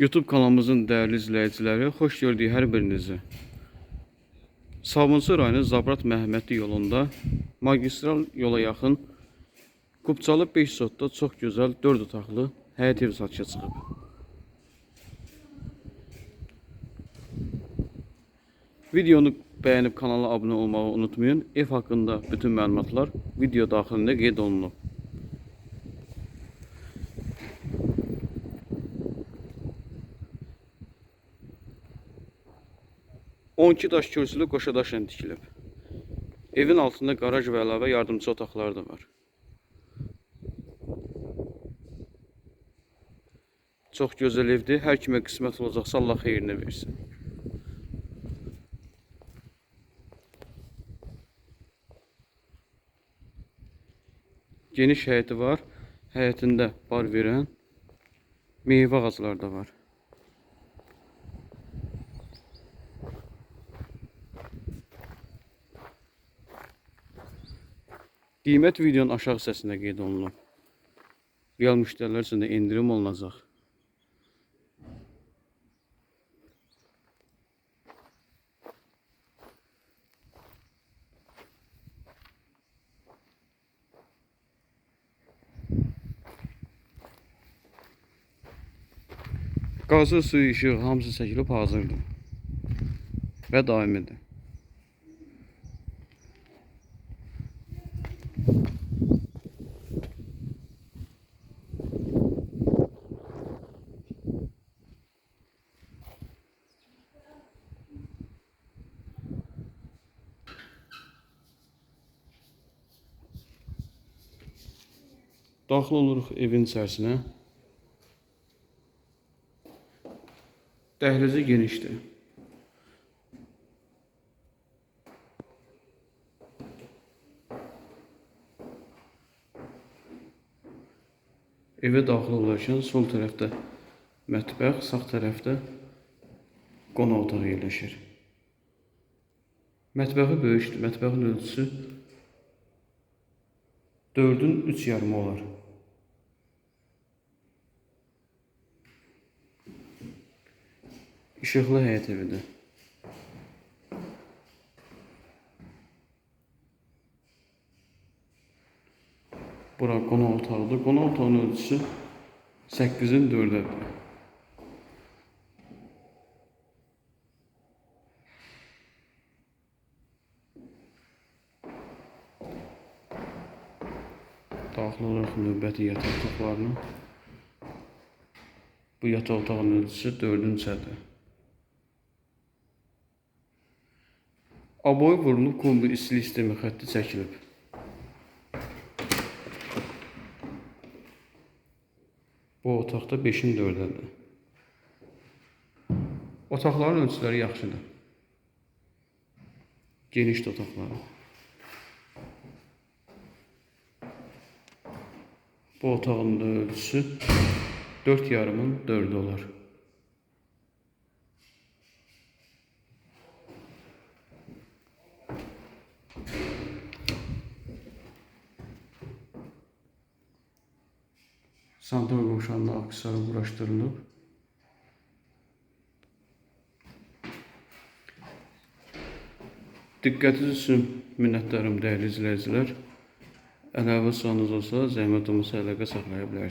YouTube kanalımızın değerli izleyicileri, hoş gördük hər birinizi. Sabunçu rayonu Zabrat Məhəmmədli yolunda magistral yola yaxın Qubçalı 5 sotda çox gözəl 4 otaqlı həyət evi satışa çıxıb. Videonu bəyənib kanala abunə olmağı unutmayın. Ev haqqında bütün məlumatlar video daxilində qeyd olunub. On iki daş kürsülü qoşadaşla tikilib. Evin altında qaraj və əlavə yardımçı otaqları da var. Çox gözəl evdir. Hər kimə qismət olacaqsa Allah xeyrini versin. Geniş həyəti var. Həyətində bar verən meyvə ağacları da var. Qiymət videonun aşağı hissəsində qeyd olunub. Real müştərilər üçün də endirim olunacaq. Qazı, suyu, işıq hamısı çəkilib hazırdır. Və daimidir. Daxil oluruq evin içərisinə. Dəhlizi genişdir. Evə daxil olarkən sol tərəfdə mətbəx, sağ tərəfdə qonaq otağı yerləşir. Mətbəxi böyükdür. Mətbəxin ölçüsü 4-ün 3 yarımı olar. İşıqlı həyət evidir. Bura qonaq otağıdır. Qonaq otağının ölçüsü 8-in 4-dədir. Daxil olaraq növbəti yataq otaqlarına. Bu yataq otağının ölçüsü 4-ün 3-dədir. Aboy vurulub kombi istilik sistemi xətti çəkilib. Bu otaqda 5-in 4-dədir. Otaqların ölçüləri yaxşıdır. Genişdir otaqları. Bu otağın da ölçüsü 4 yarımın 4 olar. Santral qovşağında aksarı quraşdırılıb. Diqqətiniz üçün minnətdarım dəyərli izləyicilər. Əlavə sualınız olsa zəhmət olmasa əlaqə saxlaya.